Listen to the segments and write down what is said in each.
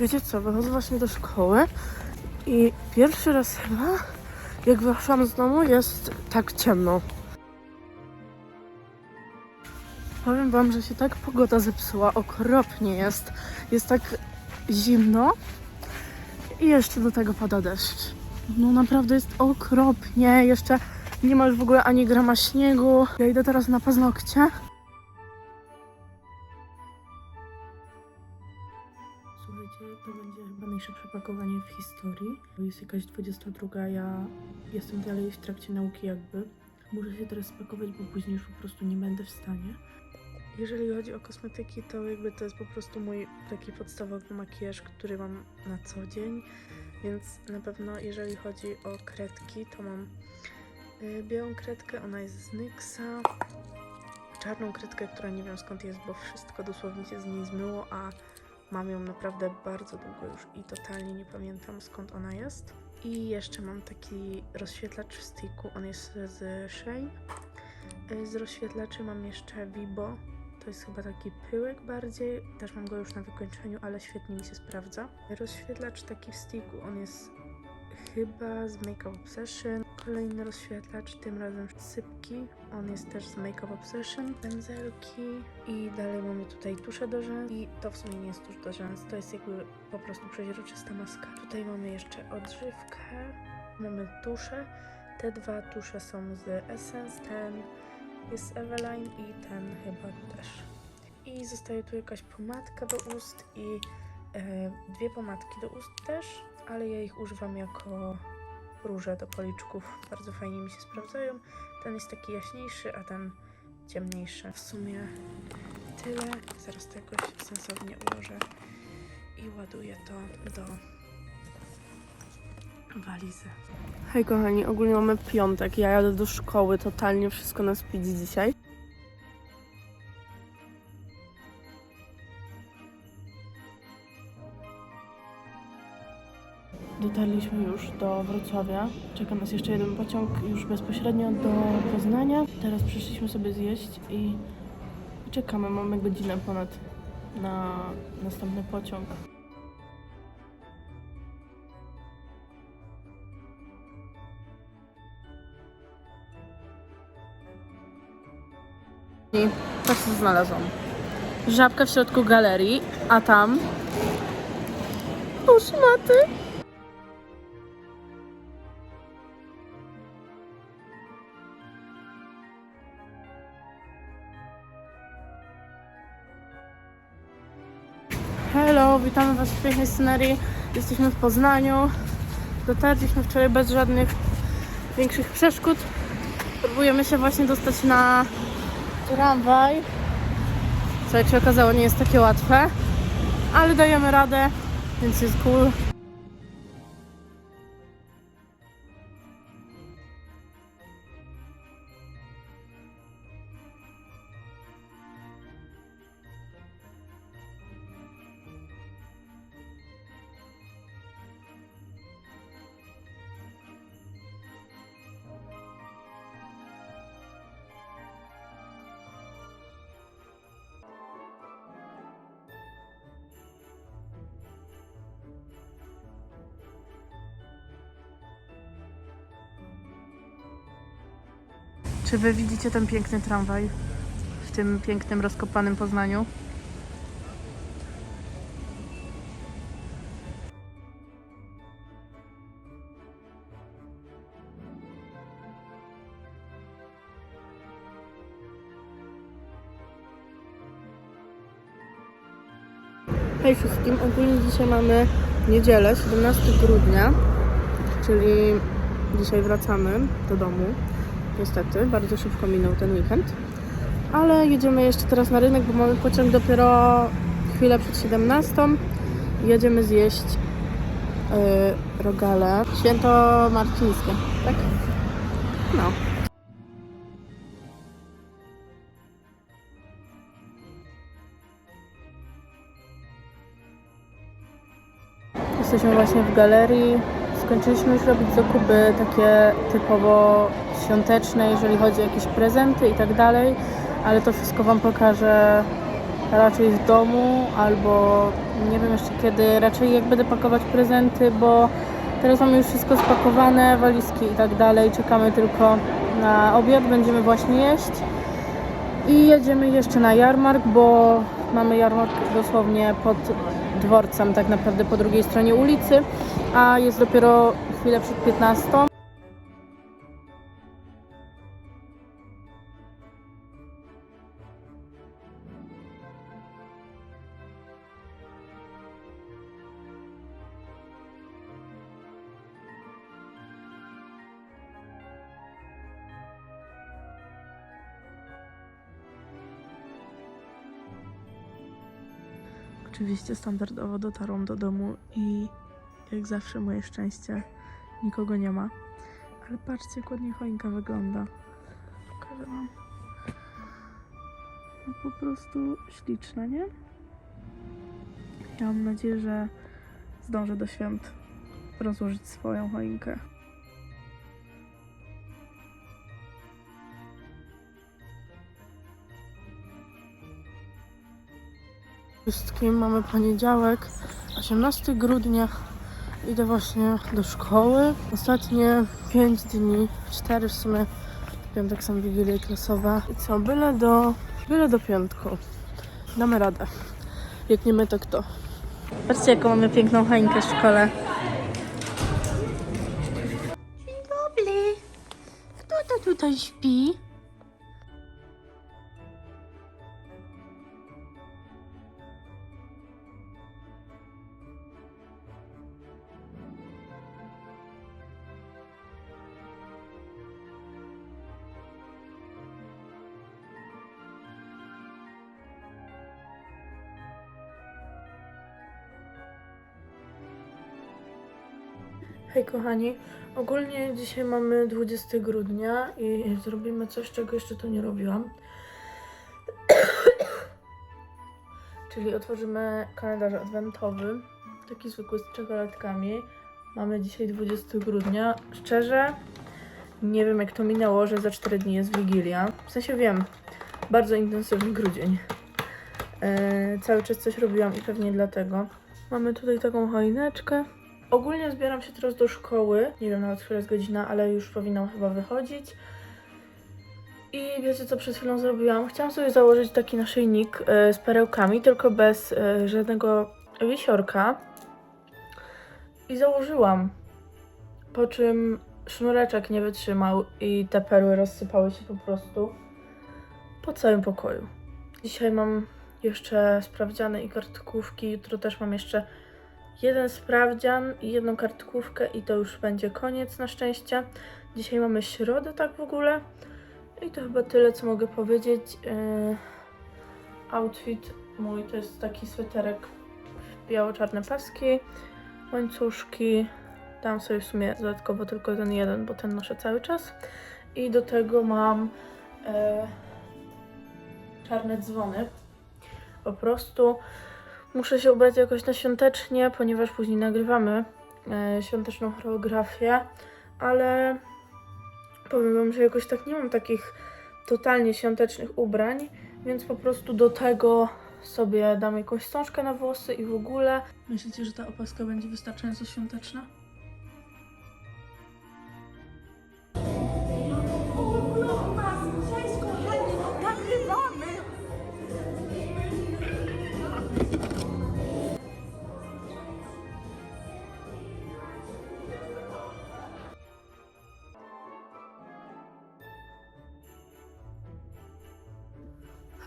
Wiecie co, wychodzę właśnie do szkoły i pierwszy raz chyba, jak wyszłam z domu, jest tak ciemno. Powiem wam, że się tak pogoda zepsuła, okropnie jest. Jest tak zimno i jeszcze do tego pada deszcz. No naprawdę jest okropnie, jeszcze nie ma już w ogóle ani grama śniegu. Ja idę teraz na paznokcie. Pakowanie w historii. Jest jakaś 22, ja jestem dalej w trakcie nauki jakby. Muszę się teraz spakować, bo później już po prostu nie będę w stanie. Jeżeli chodzi o kosmetyki, to jakby to jest po prostu mój taki podstawowy makijaż, który mam na co dzień. Więc na pewno jeżeli chodzi o kredki, to mam y, białą kredkę, ona jest z NYXa. Czarną kredkę, która nie wiem skąd jest, bo wszystko dosłownie się z niej zmyło, a mam ją naprawdę bardzo długo już i totalnie nie pamiętam skąd ona jest. I jeszcze mam taki rozświetlacz w sticku, on jest z Shane. Y, Z rozświetlaczy mam jeszcze Vibo. To jest chyba taki pyłek bardziej. Też mam go już na wykończeniu, ale świetnie mi się sprawdza. Rozświetlacz taki w sticku, on jest chyba z Make Up Obsession. Kolejny rozświetlacz, tym razem sypki. On jest też z Make Up Obsession. Pędzelki i dalej mamy tutaj tuszę do rzęs. I to w sumie nie jest tusz do rzęs, to jest jakby po prostu przeźroczysta maska. Tutaj mamy jeszcze odżywkę. Mamy tusze. Te dwa tusze są z Essence, ten jest Eveline i ten chyba też. I zostaje tu jakaś pomadka do ust i dwie pomadki do ust też, ale ja ich używam jako róże do policzków. Bardzo fajnie mi się sprawdzają. Ten jest taki jaśniejszy, a ten ciemniejszy. W sumie tyle. Zaraz to jakoś sensownie ułożę i ładuję to do walizy. Hej kochani, ogólnie mamy piątek. Ja jadę do szkoły, totalnie wszystko na speed dzisiaj. Dotarliśmy już do Wrocławia. Czeka nas jeszcze jeden pociąg już bezpośrednio do Poznania. Teraz przyszliśmy sobie zjeść i czekamy. Mamy godzinę ponad na następny pociąg. I tak co znalazłam. Żabka w środku galerii, a tam szmaty. Hello, witamy Was w pięknej scenerii. Jesteśmy w Poznaniu. Dotarliśmy wczoraj bez żadnych większych przeszkód. Próbujemy się właśnie dostać na tramwaj. Co jak się okazało nie jest takie łatwe, ale dajemy radę, więc jest cool. Czy wy widzicie ten piękny tramwaj w tym pięknym, rozkopanym Poznaniu? Hej wszystkim, ogólnie dzisiaj mamy niedzielę, 17 grudnia, czyli dzisiaj wracamy do domu. Niestety, bardzo szybko minął ten weekend. Ale jedziemy jeszcze teraz na rynek, bo mamy pociąg dopiero chwilę przed 17. Jedziemy zjeść yy, rogale. Święto marcińskie, tak? No. Jesteśmy właśnie w galerii. Skończyliśmy już robić zakupy takie typowo świąteczne, jeżeli chodzi o jakieś prezenty i tak dalej, ale to wszystko Wam pokażę raczej w domu, albo nie wiem jeszcze kiedy, raczej jak będę pakować prezenty, bo teraz mamy już wszystko spakowane, walizki i tak dalej. Czekamy tylko na obiad, będziemy właśnie jeść. I jedziemy jeszcze na jarmark, bo mamy jarmark dosłownie pod dworcem, tak naprawdę po drugiej stronie ulicy, a jest dopiero chwilę przed 15. Oczywiście standardowo dotarłam do domu i jak zawsze moje szczęście nikogo nie ma. Ale patrzcie, jak ładnie choinka wygląda. Pokażę wam. No po prostu śliczna, nie? Ja mam nadzieję, że zdążę do świąt rozłożyć swoją choinkę. Wszystkim mamy poniedziałek, 18 grudnia. Idę właśnie do szkoły. Ostatnie 5 dni, 4 w sumie. W piątek są wigilie klasowe. I co, byle do, byle do piątku. Damy radę. Jak nie my, to kto? Patrzcie, jaką mamy piękną choinkę w szkole. Dzień dobry. Kto to tutaj śpi? Hej kochani, ogólnie dzisiaj mamy 20 grudnia i zrobimy coś, czego jeszcze tu nie robiłam. Czyli otworzymy kalendarz adwentowy, taki zwykły z czekoladkami. Mamy dzisiaj 20 grudnia. Szczerze, nie wiem jak to minęło, że za 4 dni jest Wigilia. W sensie wiem, bardzo intensywny grudzień. Yy, cały czas coś robiłam i pewnie dlatego. Mamy tutaj taką choineczkę. Ogólnie zbieram się teraz do szkoły. Nie wiem nawet, która jest godzina, ale już powinnam chyba wychodzić. I wiecie, co przed chwilą zrobiłam? Chciałam sobie założyć taki naszyjnik e, z perełkami, tylko bez e, żadnego wisiorka. I założyłam. Po czym sznureczek nie wytrzymał i te perły rozsypały się po prostu po całym pokoju. Dzisiaj mam jeszcze sprawdziane i kartkówki. Jutro też mam jeszcze jeden sprawdzian i jedną kartkówkę i to już będzie koniec na szczęście. Dzisiaj mamy środę tak w ogóle. I to chyba tyle, co mogę powiedzieć. Yy, outfit mój to jest taki sweterek biało-czarne paski, łańcuszki. Dam sobie w sumie dodatkowo tylko ten jeden, bo ten noszę cały czas. I do tego mam yy, czarne dzwony. Po prostu Muszę się ubrać jakoś na świątecznie, ponieważ później nagrywamy e, świąteczną choreografię, ale powiem wam, że jakoś tak nie mam takich totalnie świątecznych ubrań, więc po prostu do tego sobie dam jakąś wstążkę na włosy i w ogóle. Myślicie, że ta opaska będzie wystarczająco świąteczna?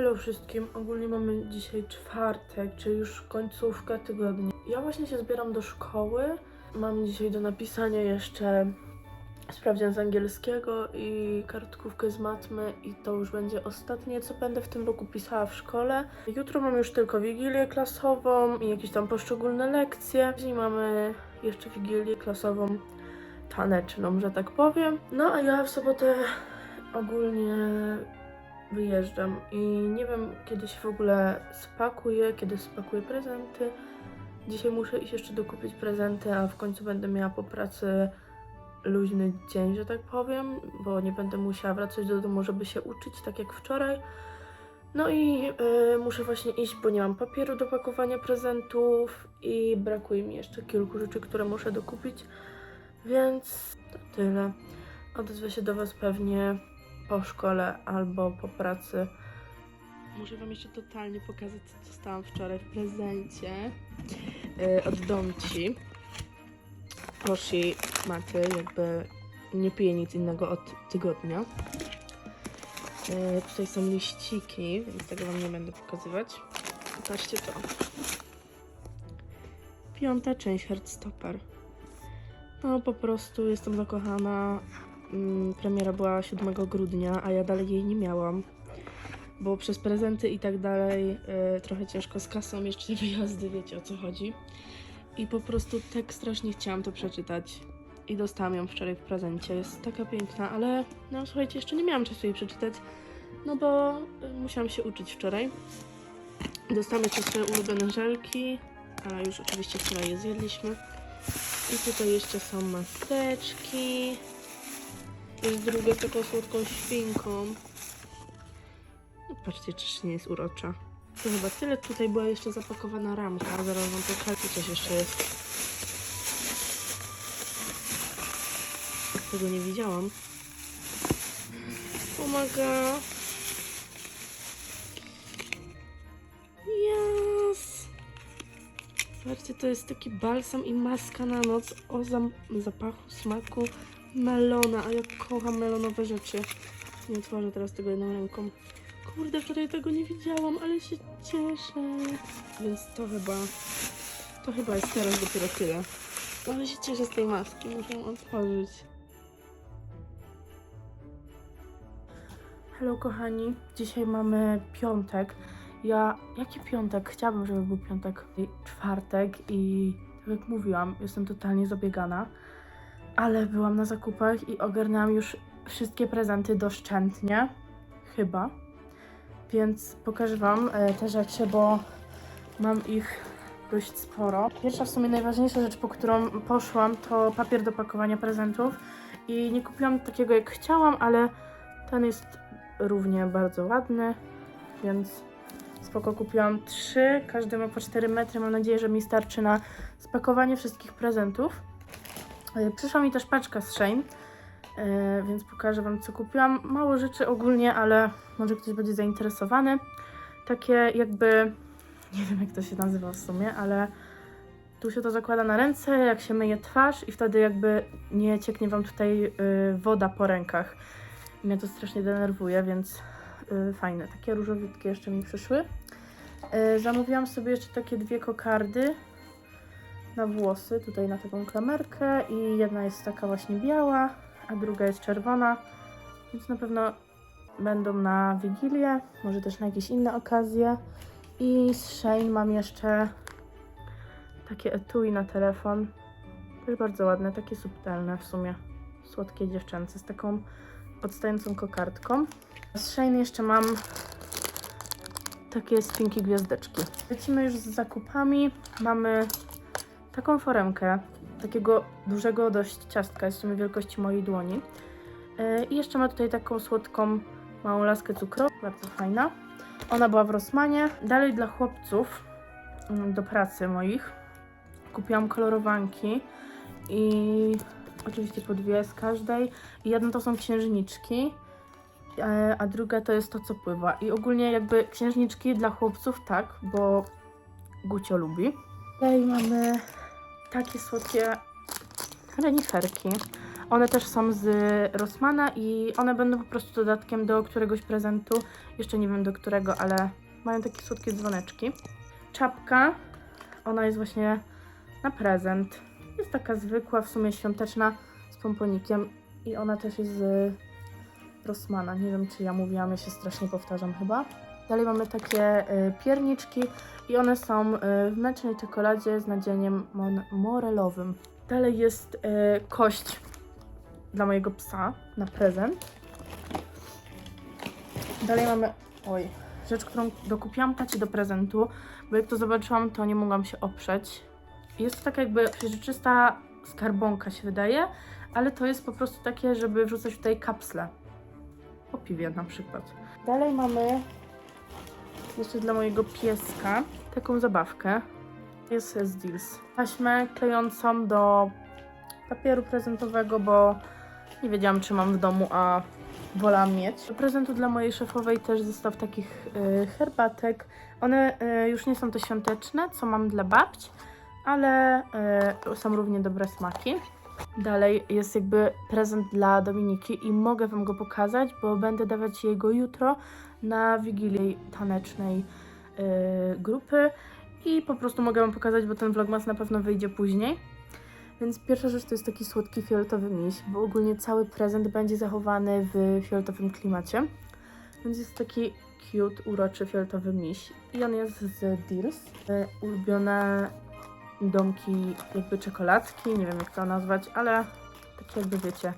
Hello wszystkim, ogólnie mamy dzisiaj czwartek, czyli już końcówkę tygodnia. Ja właśnie się zbieram do szkoły. Mam dzisiaj do napisania jeszcze sprawdzian z angielskiego i kartkówkę z matmy i to już będzie ostatnie, co będę w tym roku pisała w szkole. Jutro mam już tylko wigilię klasową i jakieś tam poszczególne lekcje. Później mamy jeszcze wigilię klasową taneczną, że tak powiem. No a ja w sobotę ogólnie wyjeżdżam i nie wiem kiedy się w ogóle spakuję, kiedy spakuję prezenty. Dzisiaj muszę iść jeszcze dokupić prezenty, a w końcu będę miała po pracy luźny dzień, że tak powiem, bo nie będę musiała wracać do domu, żeby się uczyć, tak jak wczoraj. No i y, muszę właśnie iść, bo nie mam papieru do pakowania prezentów i brakuje mi jeszcze kilku rzeczy, które muszę dokupić. Więc to tyle. Odezwę się do Was pewnie po szkole albo po pracy. Muszę Wam jeszcze totalnie pokazać, co dostałam wczoraj w prezencie yy, od Domci. Prosi Maty, jakby nie piję nic innego od tygodnia. Yy, tutaj są liściki, więc tego Wam nie będę pokazywać. Patrzcie to. Piąta część Heartstopper. No po prostu jestem zakochana. Mm, Premiera była 7 grudnia, a ja dalej jej nie miałam. Bo przez prezenty i tak dalej y, trochę ciężko z kasą, jeszcze wyjazdy, wiecie o co chodzi. I po prostu tak strasznie chciałam to przeczytać. I dostałam ją wczoraj w prezencie. Jest taka piękna, ale no słuchajcie, jeszcze nie miałam czasu jej przeczytać. No bo y, musiałam się uczyć wczoraj. Dostałam jeszcze swoje ulubione żelki, a już oczywiście wczoraj je zjedliśmy. I tutaj jeszcze są maseczki. Jest druga z taką słodką świnką. No, patrzcie, czyż nie jest urocza. To chyba tyle. Tutaj była jeszcze zapakowana ramka. Zaraz wam pokażę, coś jeszcze jest. Tego nie widziałam. Pomaga. Yes. Patrzcie, to jest taki balsam i maska na noc o zapachu, smaku melona, a ja kocham melonowe rzeczy. Nie otworzę teraz tego jedną ręką. Kurde, wczoraj tego nie widziałam, ale się cieszę. Więc to chyba, to chyba jest teraz dopiero tyle. Ale się cieszę z tej maski, muszę ją otworzyć. Hello kochani, dzisiaj mamy piątek. Ja, jaki piątek? Chciałabym, żeby był piątek czwartek i tak jak mówiłam, jestem totalnie zabiegana, ale byłam na zakupach i ogarnęłam już wszystkie prezenty doszczętnie, chyba, więc pokażę Wam e, te rzeczy, bo mam ich dość sporo. Pierwsza w sumie najważniejsza rzecz, po którą poszłam, to papier do pakowania prezentów i nie kupiłam takiego jak chciałam, ale ten jest równie bardzo ładny, więc spoko kupiłam trzy, każdy ma po 4 metry. Mam nadzieję, że mi starczy na spakowanie wszystkich prezentów. E, Przyszła mi też paczka z Shein, e, więc pokażę Wam co kupiłam. Mało rzeczy ogólnie, ale może ktoś będzie zainteresowany. Takie jakby, nie wiem jak to się nazywa w sumie, ale tu się to zakłada na ręce, jak się myje twarz i wtedy jakby nie cieknie Wam tutaj y, woda po rękach. Mnie to strasznie denerwuje, więc fajne. Takie różowiutkie jeszcze mi przyszły. Zamówiłam sobie jeszcze takie dwie kokardy na włosy, tutaj na taką klamerkę i jedna jest taka właśnie biała, a druga jest czerwona, więc na pewno będą na Wigilię, może też na jakieś inne okazje. I z Shein mam jeszcze takie etui na telefon, też bardzo ładne, takie subtelne w sumie, słodkie dziewczęce z taką odstającą kokardką. Z Shein jeszcze mam takie spinki gwiazdeczki. Lecimy już z zakupami. Mamy taką foremkę, takiego dużego dość ciastka, jest w sumie wielkości mojej dłoni. Yy, I jeszcze ma tutaj taką słodką małą laskę cukrową, bardzo fajna. Ona była w Rossmanie. Dalej dla chłopców mm, do pracy moich kupiłam kolorowanki i oczywiście po dwie z każdej. I to są księżniczki, e, a druga to jest to, co pływa. I ogólnie jakby księżniczki dla chłopców tak, bo Gucio lubi. Tutaj mamy takie słodkie reniferki. One też są z Rossmana i one będą po prostu dodatkiem do któregoś prezentu. Jeszcze nie wiem do którego, ale mają takie słodkie dzwoneczki. Czapka, ona jest właśnie na prezent. Jest taka zwykła, w sumie świąteczna, z pomponikiem i ona też jest z Rossmana. Nie wiem, czy ja mówiłam, ja się strasznie powtarzam chyba. Dalej mamy takie y, pierniczki i one są y, w mlecznej czekoladzie z nadzieniem morelowym. Dalej jest y, kość dla mojego psa na prezent. Dalej mamy, oj, rzecz, którą dokupiłam tacie do prezentu, bo jak to zobaczyłam, to nie mogłam się oprzeć. Jest to taka jakby przeźroczysta skarbonka się wydaje, ale to jest po prostu takie, żeby wrzucać tutaj kapsle. Po piwie na przykład. Dalej mamy jeszcze dla mojego pieska taką zabawkę. Jest z Deals. Taśmę klejącą do papieru prezentowego, bo nie wiedziałam, czy mam w domu, a wolałam mieć. Do prezentu dla mojej szefowej też zestaw takich y, herbatek. One y, już nie są te świąteczne, co mam dla babci, ale y, są równie dobre smaki. Dalej jest jakby prezent dla Dominiki i mogę Wam go pokazać, bo będę dawać jej go jutro na wigilii tanecznej y, grupy i po prostu mogę Wam pokazać, bo ten vlogmas na pewno wyjdzie później. Więc pierwsza rzecz to jest taki słodki fioletowy miś, bo ogólnie cały prezent będzie zachowany w fioletowym klimacie. Więc jest taki cute, uroczy fioletowy miś i on jest z Deals. Y, Ulubione domki jakby czekoladki, nie wiem jak to nazwać, ale takie jakby wiecie,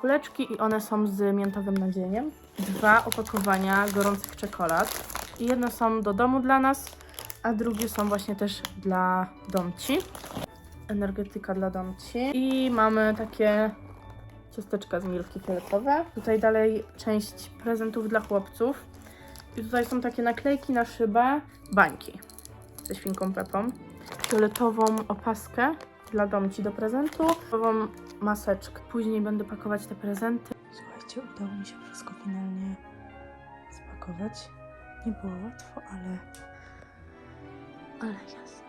kuleczki i one są z miętowym nadzieniem. Dwa opakowania gorących czekolad. I jedne są do domu dla nas, a drugie są właśnie też dla domci. Energetyka dla domci. I mamy takie ciasteczka z milki fioletowe. Tutaj dalej część prezentów dla chłopców. I tutaj są takie naklejki na szybę, bańki ze świnką Pepą fioletową opaskę dla domci do prezentu, fioletową maseczkę. Później będę pakować te prezenty. Słuchajcie, udało mi się wszystko finalnie spakować. Nie było łatwo, ale. Ale jasne.